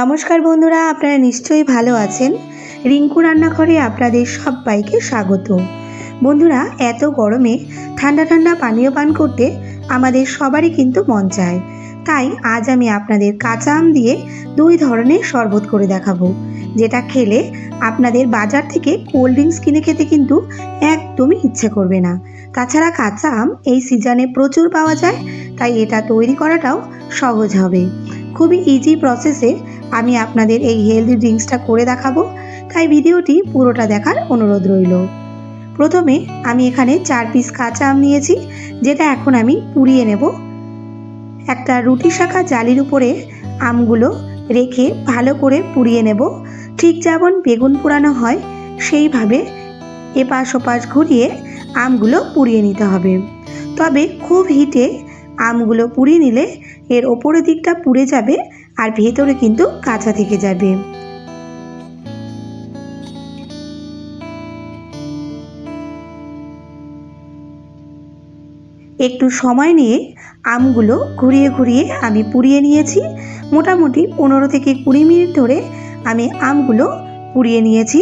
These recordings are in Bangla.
নমস্কার বন্ধুরা, আপনারা নিশ্চয়ই ভালো আছেন। রিঙ্কু রান্নাঘরে আপনাদের সবাইকে স্বাগত। বন্ধুরা, এত গরমে ঠান্ডা ঠান্ডা পানীয় পান করতে আমাদের সবারই কিন্তু মন চায়। তাই আজ আমি আপনাদের কাঁচা আম দিয়ে দুই ধরনের শরবত করে দেখাবো, যেটা খেলে আপনাদের বাজার থেকে কোল্ড ড্রিঙ্কস কিনে খেতে কিন্তু একদমই ইচ্ছে করবে না। তাছাড়া কাঁচা আম এই সিজনে প্রচুর পাওয়া যায়, তাই এটা তৈরি করাটাও সহজ হবে। খুবই ইজি প্রসেসে আমি আপনাদের এই হেলদি ড্রিঙ্কসটা করে দেখাবো, তাই ভিডিওটি পুরোটা দেখার অনুরোধ রইল। প্রথমে আমি এখানে চার পিস কাঁচা আম নিয়েছি, যেটা এখন আমি পুড়িয়ে নেব। একটা রুটি শাখা জালির উপরে আমগুলো রেখে ভালো করে পুড়িয়ে নেব। ঠিক যেমন বেগুন পোড়ানো হয়, সেইভাবে এপাশ ওপাশ ঘুরিয়ে আমগুলো পুড়িয়ে নিতে হবে। তবে খুব হিটে আমগুলো পুড়িয়ে নিলে এর ওপরের দিকটা পুড়ে যাবে আর ভেতরে কিন্তু কাঁচা থেকে যাবে। একটু সময় নিয়ে আমগুলো ঘুরিয়ে ঘুরিয়ে আমি পুড়িয়ে নিয়েছি। মোটামুটি পনেরো থেকে কুড়ি মিনিট ধরে আমি আমগুলো পুড়িয়ে নিয়েছি।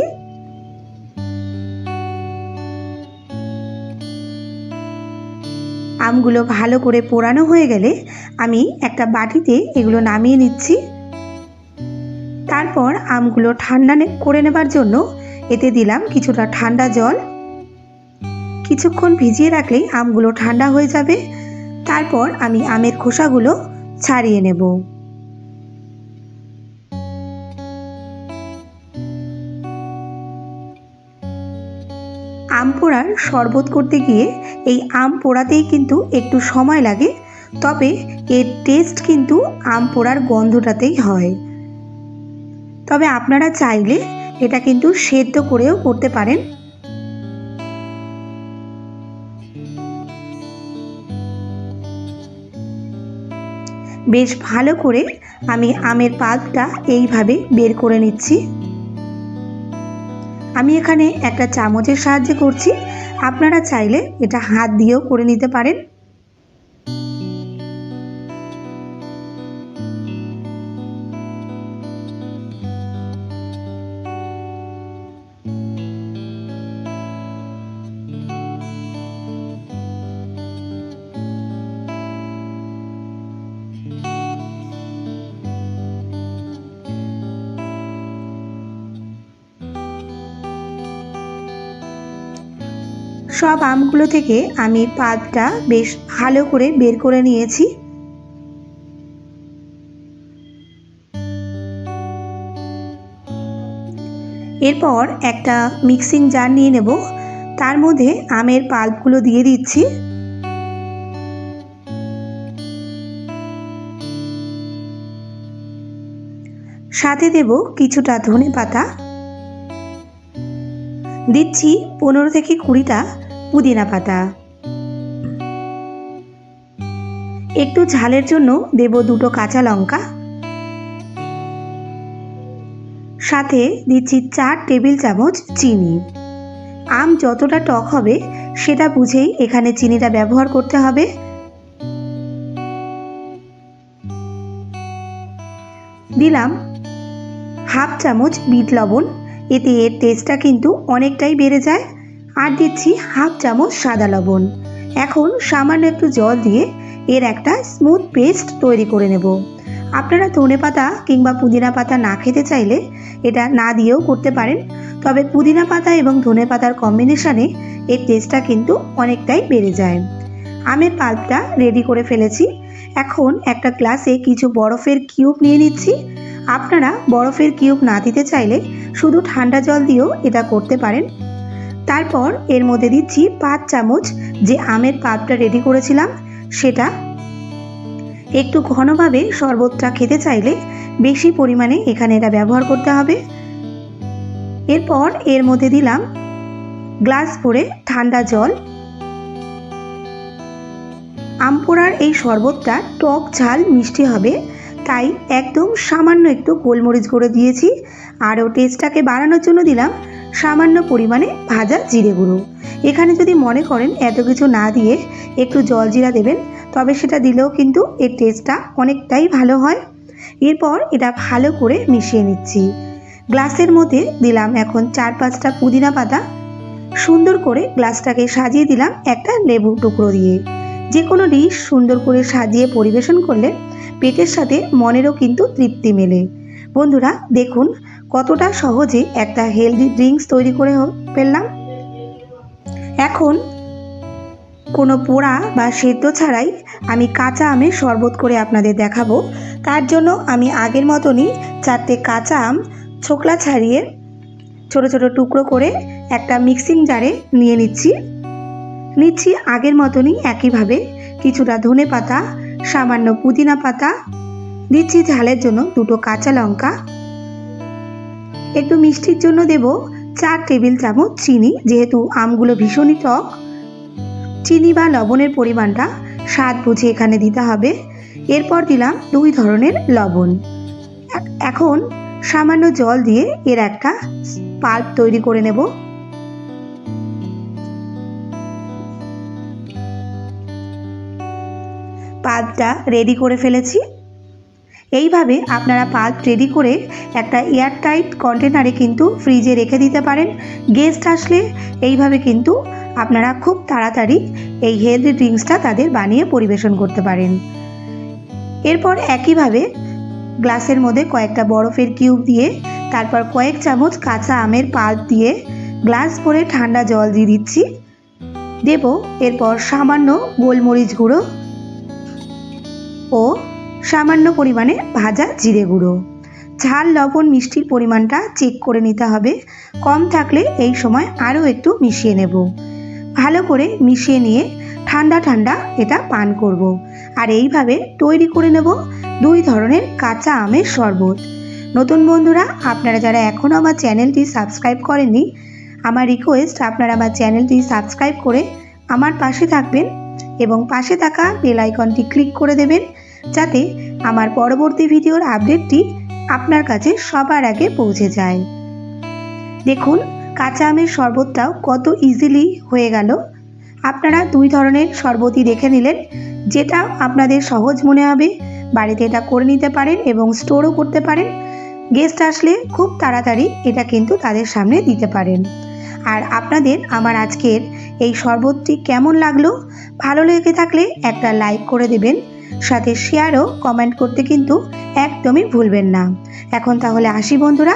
আমগুলো ভালো করে পোড়ানো হয়ে গেলে আমি একটা বাটিতে এগুলো নামিয়ে নিচ্ছি। তারপর আমগুলো ঠান্ডা করে নেবার জন্য এতে দিলাম কিছুটা ঠান্ডা জল। কিছুক্ষণ ভিজিয়ে রাখলেই আমগুলো ঠান্ডা হয়ে যাবে। তারপর আমি আমের খোসাগুলো ছাড়িয়ে নেব। আম পোড়ার শরবত করতে গিয়ে এই আম পোড়াতেই কিন্তু একটু সময় লাগে, তবে এর টেস্ট কিন্তু আম পোড়ার গন্ধটাতেই হয়। তবে আপনারা চাইলে এটা কিন্তু সেদ্ধ করেও করতে পারেন। বেশ ভালো করে আমি আমের পাতটা এইভাবে বের করে নিচ্ছি। আমি এখানে একটা চামচের সাহায্যে করছি। আপনারা চাইলে এটা হাত দিয়েও করে নিতে পারেন। সব আমগুলো থেকে আমি পাল্পটা বেশ ভালো করে বের করে নিয়েছি। এরপর একটা মিক্সিং জার নিয়ে নেব। তার মধ্যে আমের পাল্পগুলো দিয়ে দিচ্ছি। সাথে দেব কিছুটা ধনে পাতা। দিচ্ছি পনেরো থেকে কুড়িটা পুদিনা পাতা। একটু ঝালের জন্য দেব দুটো কাঁচা লঙ্কা। সাথে দিচ্ছি চার টেবিল চামচ চিনি। আম যতটা টক হবে, সেটা বুঝেই এখানে চিনিটা ব্যবহার করতে হবে। দিলাম হাফ চামচ বিট লবণ, এতে এর টেস্টটা কিন্তু অনেকটাই বেড়ে যায়। আর দিচ্ছি হাফ চামচ সাদা লবণ। এখন সামান্য একটু জল দিয়ে এর একটা স্মুথ পেস্ট তৈরি করে নেব। আপনারা ধনে পাতা কিংবা পুদিনা পাতা না খেতে চাইলে এটা না দিয়েও করতে পারেন। তবে পুদিনা পাতা এবং ধনে পাতার কম্বিনেশনে এর টেস্টটা কিন্তু অনেকটাই বেড়ে যায়। আমের পাল্পটা রেডি করে ফেলেছি। এখন একটা গ্লাসে কিছু বরফের কিউব নিয়ে নিচ্ছি। আপনারা বরফের কিউব না দিতে চাইলে শুধু ঠান্ডা জল দিয়েও এটা করতে পারেন। তারপর এর মধ্যে দিচ্ছি পাঁচ চামচ যে আমের পাপটা রেডি করেছিলাম, সেটা। একটু ঘনভাবে শরবতটা খেতে চাইলে বেশি পরিমাণে এখানে এটা ব্যবহার করতে হবে। এরপর এর মধ্যে দিলাম গ্লাস ভরে ঠান্ডা জল। আমপোড়ার এই শরবতটা টক ঝাল মিষ্টি হবে, তাই একদম সামান্য একটু গোলমরিচ গুঁড়ো দিয়েছি আরও টেস্টটাকে বাড়ানোর জন্য দিলাম সামান্য পরিমাণে ভাজা জিরে গুঁড়ো। এখানে যদি মনে করেন এত কিছু না দিয়ে একটু জল জিরা দেবেন, তবে সেটা দিলেও কিন্তু এর টেস্টটা অনেকটাই ভালো হয়। এরপর এটা ভালো করে মিশিয়ে নিচ্ছি। গ্লাসের মধ্যে দিলাম এখন চার পাঁচটা পুদিনা পাতা। সুন্দর করে গ্লাসটাকে সাজিয়ে দিলাম একটা লেবু টুকরো দিয়ে। যে কোনো ডিশ সুন্দর করে সাজিয়ে পরিবেশন করলে পেটের সাথে মনেরও কিন্তু তৃপ্তি মেলে। বন্ধুরা, দেখুন কতটা সহজে একটা হেলদি ড্রিঙ্কস তৈরি করে ফেললাম? এখন কোনো পোড়া বা সেদ্ধ ছাড়াই আমি কাঁচা আমের শরবত করে আপনাদের দেখাবো। তার জন্য আমি আগের মতনই চারটে কাঁচা আম ছোকলা ছাড়িয়ে ছোট ছোট টুকরো করে একটা মিক্সিং জারে নিয়ে নিচ্ছি। নিচ্ছি আগের মতনই একইভাবে কিছুটা ধনে পাতা সামান্য পুদিনা পাতা। দিচ্ছি ঝালের জন্য দুটো কাঁচা লঙ্কা। একটু মিষ্টির জন্য দেব চার টেবিল চামচ চিনি, যেহেতু আমগুলো ভীষণই টক। চিনি বা লবণের পরিমাণটা স্বাদ বুঝে এখানে দিতে হবে। এরপর দিলাম দুই ধরনের লবণ। এখন সামান্য জল দিয়ে এর একটা পাল্প তৈরি করে নেব। পাল্পটা রেডি করে ফেলেছি। এইভাবে আপনারা পাল্প রেডি করে একটা এয়ারটাইট কন্টেনারে কিন্তু ফ্রিজে রেখে দিতে পারেন। গেস্ট আসলে এইভাবে কিন্তু আপনারা খুব তাড়াতাড়ি এই হেলদি ড্রিঙ্কসটা তাদের বানিয়ে পরিবেশন করতে পারেন। এরপর একইভাবে গ্লাসের মধ্যে কয়েকটা বরফের কিউব দিয়ে, তারপর কয়েক চামচ কাঁচা আমের পাল্প দিয়ে গ্লাস ভরে ঠান্ডা জল দিয়ে দিচ্ছি। দেব এরপর সামান্য গোলমরিচ গুঁড়ো ও সামান্য পরিমাণে ভাজা জিরে গুঁড়ো। ঝাল লবণ মিষ্টির পরিমাণটা চেক করে নিতে হবে। কম থাকলে এই সময় আরও একটু মিশিয়ে নেব। ভালো করে মিশিয়ে নিয়ে ঠান্ডা ঠান্ডা এটা পান করব। আর এইভাবে তৈরি করে নেব দুই ধরনের কাঁচা আমের শরবত। নতুন বন্ধুরা, আপনারা যারা এখনও আমার চ্যানেলটি সাবস্ক্রাইব করেননি, আমার রিকোয়েস্ট আপনারা আমার চ্যানেলটি সাবস্ক্রাইব করে আমার পাশে থাকবেন এবং পাশে থাকা বেল আইকনটি ক্লিক করে দেবেন। যাতে আমার পরবর্তী ভিডিওর আপডেটটি আপনার কাছে সবার আগে পৌঁছে যায়। দেখুন, কাঁচা আমের শরবতটাও কত ইজিলি হয়ে গেল। আপনারা দুই ধরনের শরবতই দেখে নিলেন, যেটা আপনাদের সহজ মনে হবে, বাড়িতে এটা করে নিতে পারেন এবং স্টোরও করতে পারেন। গেস্ট আসলে খুব তাড়াতাড়ি এটা কিন্তু তাদের সামনে দিতে পারেন। আর আপনাদের আমার আজকের এই শরবতটি কেমন লাগল, ভালো লেগে থাকলে একটা লাইক করে দেবেন সাথে শেয়ারও কমেন্ট করতে কিন্তু একদমই ভুলবেন না। এখন তাহলে আসি বন্ধুরা